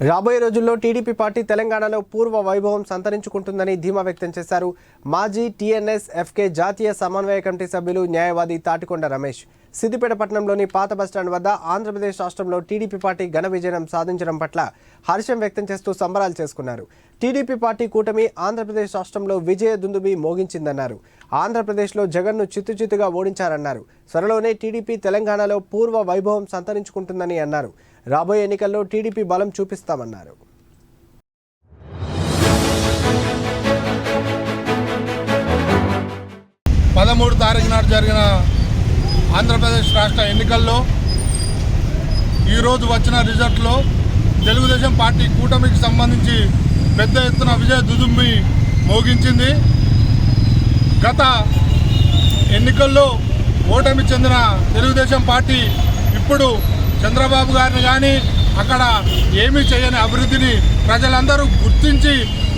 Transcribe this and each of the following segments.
రాబోయే రోజుల్లో TDP party తెలంగాణలో పూర్వ వైభవం సంతరించుకుంటుందని ధీమా వ్యక్తం చేశారు. మాజీ టీఎన్ఎస్ ఎఫ్కే జాతీయ సమన్వయ కమిటీ సభ్యులు న్యాయవాది తాటికొండ రమేష్. సిద్దిపేట పట్టణంలోని పాత బస్టాండ్ వద్ద ఆంధ్రప్రదేశ్ రాష్ట్రంలో టీడీపీ పార్టీ ఘన విజయం సాధించడం పట్ల హర్షం వ్యక్తం చేస్తూ సంబరాలు చేసుకున్నారు. టీడీపీ పార్టీ కూటమి ఆంధ్రప్రదేశ్ రాష్ట్రంలో విజయ దుందుబి మోగించిందన్నారు. ఆంధ్రప్రదేశ్లో జగన్ను చిత్తుచిత్తుగా ఓడించారన్నారు. త్వరలోనే టీడీపీ తెలంగాణలో పూర్వ వైభవం సంతరించుకుంటుందని అన్నారు. రాబోయే ఎన్నికల్లో టీడీపీ బలం చూపిస్తామన్నారు. పదమూడు తారీఖు నాడు జరిగిన ఆంధ్రప్రదేశ్ రాష్ట్ర ఎన్నికల్లో ఈరోజు వచ్చిన రిజల్ట్లో తెలుగుదేశం పార్టీ కూటమికి సంబంధించి పెద్ద ఎత్తున విజయ దుదుంబి మోగించింది. గత ఎన్నికల్లో ఓటమి చెందిన తెలుగుదేశం పార్టీ ఇప్పుడు చంద్రబాబు గారిని కానీ అక్కడ ఏమీ చేయని అభివృద్ధిని ప్రజలందరూ గుర్తించి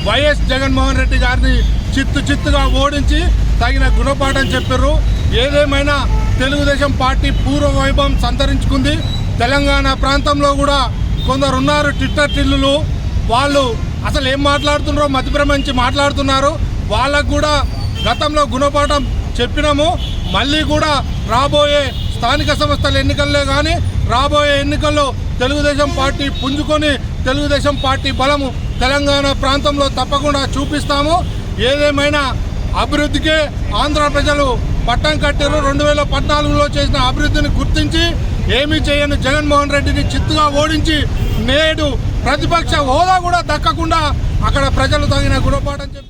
వైఎస్ జగన్మోహన్ రెడ్డి గారిని చిత్తు చిత్తుగా ఓడించి తగిన గుణపాఠం చెప్పారు ఏదేమైనా తెలుగుదేశం పార్టీ పూర్వ వైభవం సంతరించుకుంది. తెలంగాణ ప్రాంతంలో కూడా కొందరున్నారు ట్విట్టర్ టిల్లులు వాళ్ళు అసలు ఏం మాట్లాడుతున్నారో మతిభ్రమించి మాట్లాడుతున్నారు. వాళ్ళకు కూడా గతంలో గుణపాఠం చెప్పినాము. మళ్ళీ కూడా రాబోయే స్థానిక సంస్థల ఎన్నికల్లో కానీ రాబోయే ఎన్నికల్లో తెలుగుదేశం పార్టీ పుంజుకొని తెలుగుదేశం పార్టీ బలము తెలంగాణ ప్రాంతంలో తప్పకుండా చూపిస్తాము. ఏదేమైనా అభివృద్ధికే ఆంధ్ర ప్రజలు పట్టం కట్టారు. రెండు వేల పద్నాలుగులో చేసిన అభివృద్ధిని గుర్తించి ఏమీ చేయని జగన్మోహన్ రెడ్డిని చిత్తుగా ఓడించి నేడు ప్రతిపక్ష హోదా కూడా దక్కకుండా అక్కడ ప్రజలు తగిన గుణపాఠం చెప్పి